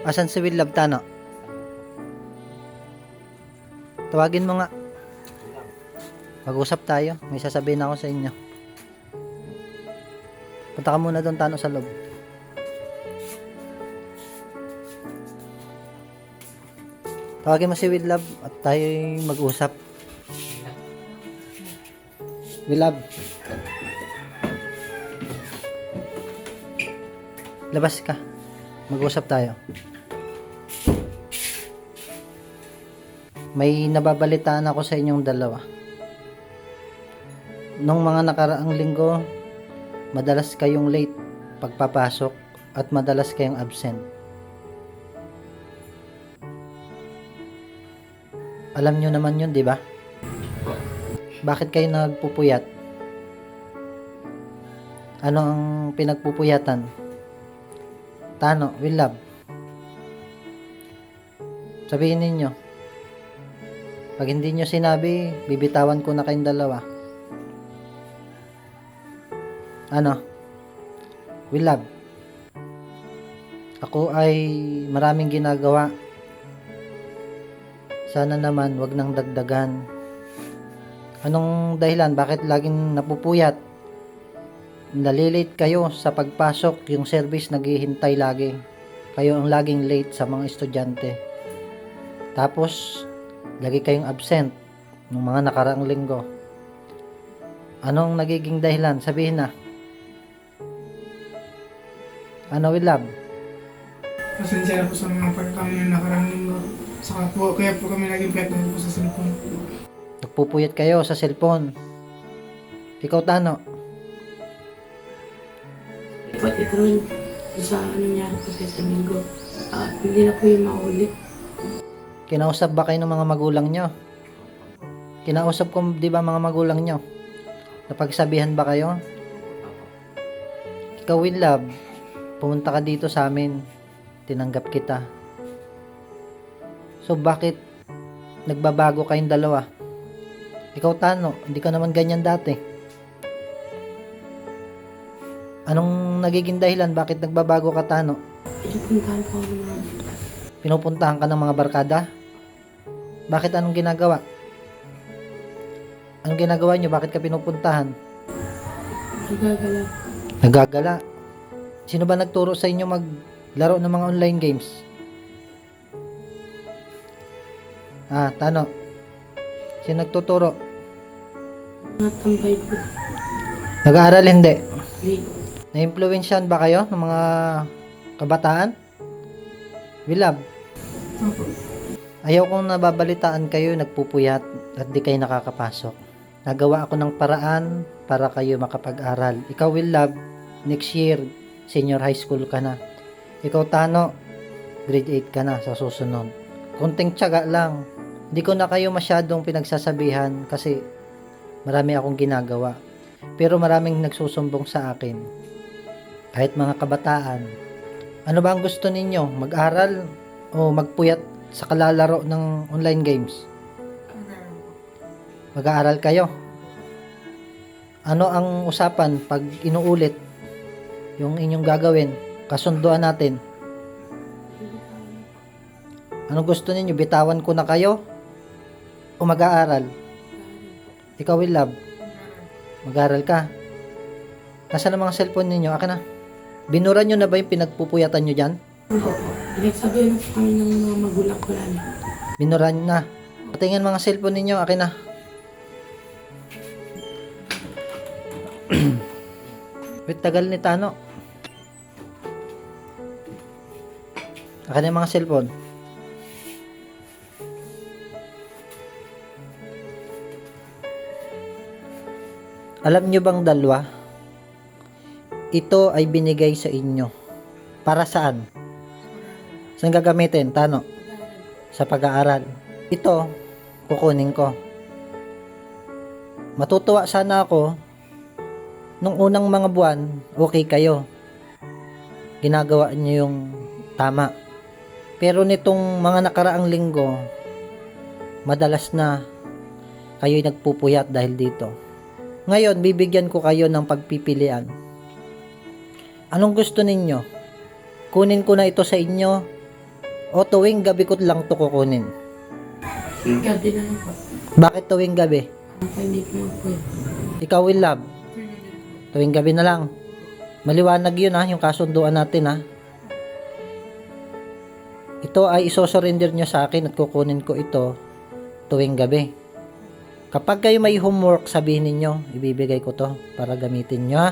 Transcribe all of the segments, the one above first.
Asan si Will Love Tano? Tawagin mo nga. Mag-usap tayo. May sasabihin ako sa inyo. Punta ka muna doon, Tano, sa loob. Tawagin mo si Will Love at tayo mag-usap. Will Love. Labas ka. Mag-usap tayo. May nababalitaan ako sa inyong dalawa. Nung mga nakaraang linggo, madalas kayong late pagpapasok at madalas kayong absent. Alam nyo naman yun, di ba? Bakit kayo nagpupuyat? Ano ang pinagpupuyatan? Tano, will love. Sabihin ninyo. Pag hindi nyo sinabi, bibitawan ko na kayong dalawa. Ano? Will love. Ako ay maraming ginagawa. Sana naman wag nang dagdagan. Anong dahilan? Bakit laging napupuyat? Nalilate kayo sa pagpasok, yung service naghihintay lagi. Kayo ang laging late sa mga estudyante. Tapos, lagi kayong absent ng mga nakaraang linggo. Anong nagiging dahilan? Sabihin na. Ano will love? Pasensya na po sa mga pagkami ng nakarang linggo. Saka po, kaya po kami naging pet po sa cellphone. Nagpupuyat kayo sa cellphone. Ikaw, Tano. Ba't ito rin sa nangyari po sa linggo? Ah, hindi na po yung maulit. Kinausap ba kayo ng mga magulang nyo? Kinausap ko, di ba, mga magulang nyo? Napagsabihan ba kayo? Ikaw, Will Love, pumunta ka dito sa amin. Tinanggap kita. So, bakit nagbabago kayong dalawa? Ikaw, Tano, hindi ka naman ganyan dati. Anong nagiging dahilan? Bakit nagbabago ka, Tano? Pinupuntahan ako ng mga Pinupuntahan ka ng mga barkada? Bakit anong ginagawa? Anong ginagawa nyo? Bakit ka pinupuntahan? nagagala. Nagagala. Sino ba nagturo sa inyo maglaro ng mga online games? Ah, Tano. Sino nagtuturo? Mga tambay po. Nag-aaral hindi. Hindi. Na-influensyan ba kayo ng mga kabataan? Wilab, Opo. Ayaw kong nababalitaan kayo nagpupuyat at di kayo nakakapasok. Nagawa ako ng paraan para kayo makapag-aral. Ikaw will love, next year, senior high school ka na. Ikaw Tano, grade 8 ka na sa susunod. Kunting tiyaga lang. Hindi ko na kayo masyadong pinagsasabihan kasi marami akong ginagawa. Pero maraming nagsusumbong sa akin. Kahit mga kabataan. Ano ba ang gusto ninyo? Mag-aral o magpuyat sa kalalaro ng online games? Mag-aaral kayo. Ano ang usapan pag inuulit yung inyong gagawin? Kasunduan natin. Ano gusto ninyo? Bitawan ko na kayo? O mag-aaral? Ikaw will love. Mag-aaral ka. Nasaan ang mga cellphone ninyo? Akin na. Binura nyo na ba yung pinagpupuyatan nyo dyan? Opo. Pinagsabihan na po kami ng mga magulang ko lalo. Binura nyo na. Patingin mga cellphone ninyo. Akin na. Wait, tagal ni Tano. Akin na yung mga cellphone. Alam nyo bang dalawa? Ito ay binigay sa inyo. Para saan? Saan gagamitin? Tano? Sa pag-aaral. Ito, kukunin ko. Matutuwa sana ako nung unang mga buwan, okay kayo. Ginagawa niyo yung tama. Pero nitong mga nakaraang linggo, madalas na kayo'y nagpupuyat dahil dito. Ngayon, bibigyan ko kayo ng pagpipilian. Anong gusto ninyo? Kunin ko na ito sa inyo O tuwing gabi ko lang to kukunin? Gabi na lang po. Bakit tuwing gabi? Hindi po po. Ikaw will love. Tuwing gabi na lang. Maliwanag yun ha, yung kasunduan natin ha. Ito ay isosurrender nyo sa akin at kukunin ko ito tuwing gabi. Kapag kayo may homework, sabihin ninyo, ibibigay ko to para gamitin nyo ha.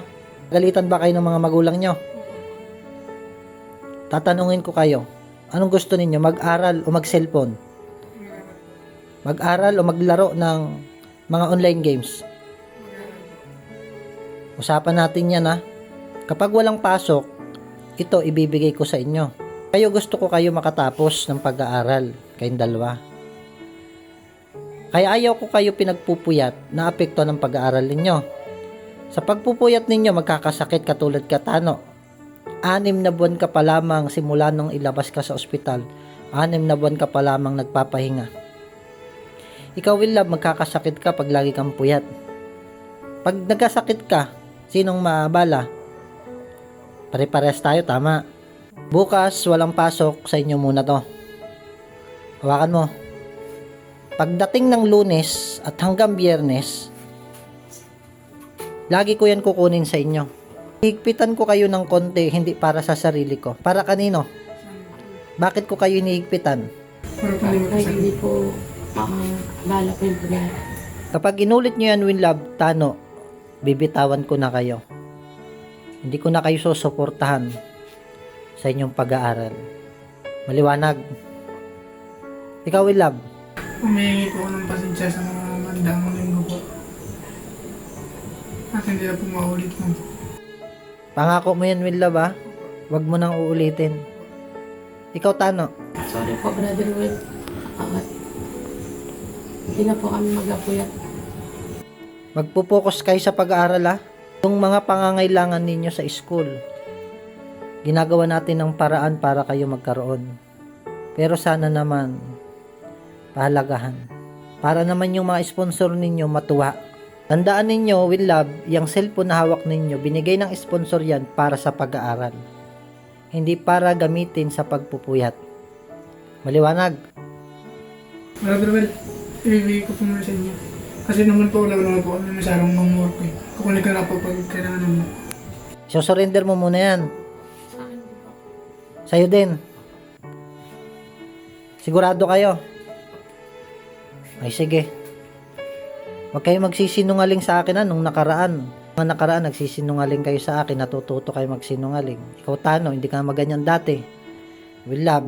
Galitan ba kayo ng mga magulang nyo? Tatanungin ko kayo, anong gusto ninyo, mag-aral o mag-cellphone? Mag-aral o maglaro ng mga online games? Usapan natin yan ha. Kapag walang pasok, ito ibibigay ko sa inyo. Kayo gusto ko kayo makatapos ng pag-aaral, kayong dalawa. Kaya ayaw ko kayo pinagpupuyat na apekto ng pag-aaral ninyo. Sa pagpupuyat ninyo, magkakasakit katulad katano. Anim na buwan ka pa lamang simula nung ilabas ka sa ospital. Anim na buwan ka pa lamang nagpapahinga. Ikaw, will love, magkakasakit ka pag lagi kang puyat. Pag nagkasakit ka, sinong maabala? Pare-pares tayo, tama. Bukas, walang pasok sa inyo muna to. Hawakan mo. Pagdating ng lunes at hanggang biyernes, lagi ko yan kukunin sa inyo. Higpitan ko kayo ng konti, hindi para sa sarili ko. Para kanino? Bakit ko kayo hinihigpitan? Para po hindi Kahit hindi magkasakit. po makabala po yung pag Kapag inulit nyo yan, Winlove, Tano, bibitawan ko na kayo. Hindi ko na kayo susuportahan sa inyong pag-aaral. Maliwanag. Ikaw, Winlove, Humihingi po ako ng pasensya sa mga mandamang linggo po. At hindi na po maulit mo. Pangako mo yan, Winlove, ha? Huwag mo nang uulitin. Ikaw, Tano, Sorry po, Brother Will. At hindi na po kami mag-apuyat. magpo-focus kayo sa pag-aaral, ha? Yung mga pangangailangan ninyo sa school, ginagawa natin ng paraan para kayo magkaroon. Pero sana naman, pahalagahan. Para naman yung mga sponsor ninyo matuwa. Tandaan ninyo, with love, yung cellphone na hawak ninyo, binigay ng sponsor yan para sa pag-aaral. Hindi para gamitin sa pagpupuyat. Maliwanag. Brother Well, ibibigay ko po muna sa inyo. Kasi naman po, wala naman po kami masyadong homework eh. Kukunin ko na po pag kailangan naman. So, surrender mo muna yan. Sa'yo din. Sigurado kayo. Ay sige. Huwag kayo magsisinungaling sa akin ha, nung nakaraan. Nung nakaraan, nagsisinungaling kayo sa akin, natututo kayo magsinungaling. Ikaw Tano, hindi ka maganyan dati. Will love.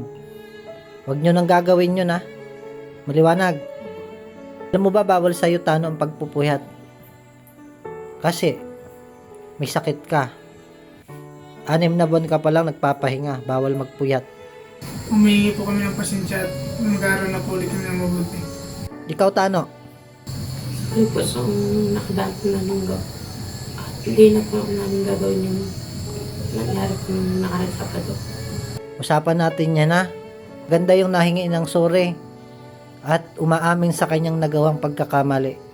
Huwag nyo nang gagawin yun ha. Maliwanag. Alam mo ba, bawal sa'yo Tano ang pagpupuyat. Kasi, may sakit ka. Anim na buwan ka pa lang nagpapahinga, bawal magpuyat. Humihingi po kami ng pasensya at mag-aaral na po ulit kami ng mabuti. Ikaw, Tano, Sorry po sa nakadaan po na linggo. At hindi na po namin gagawin yung nangyari po nung nakarang Sabado. usapan natin yan ha. Ganda yung nahingi ng sorry at umaamin sa kanyang nagawang pagkakamali.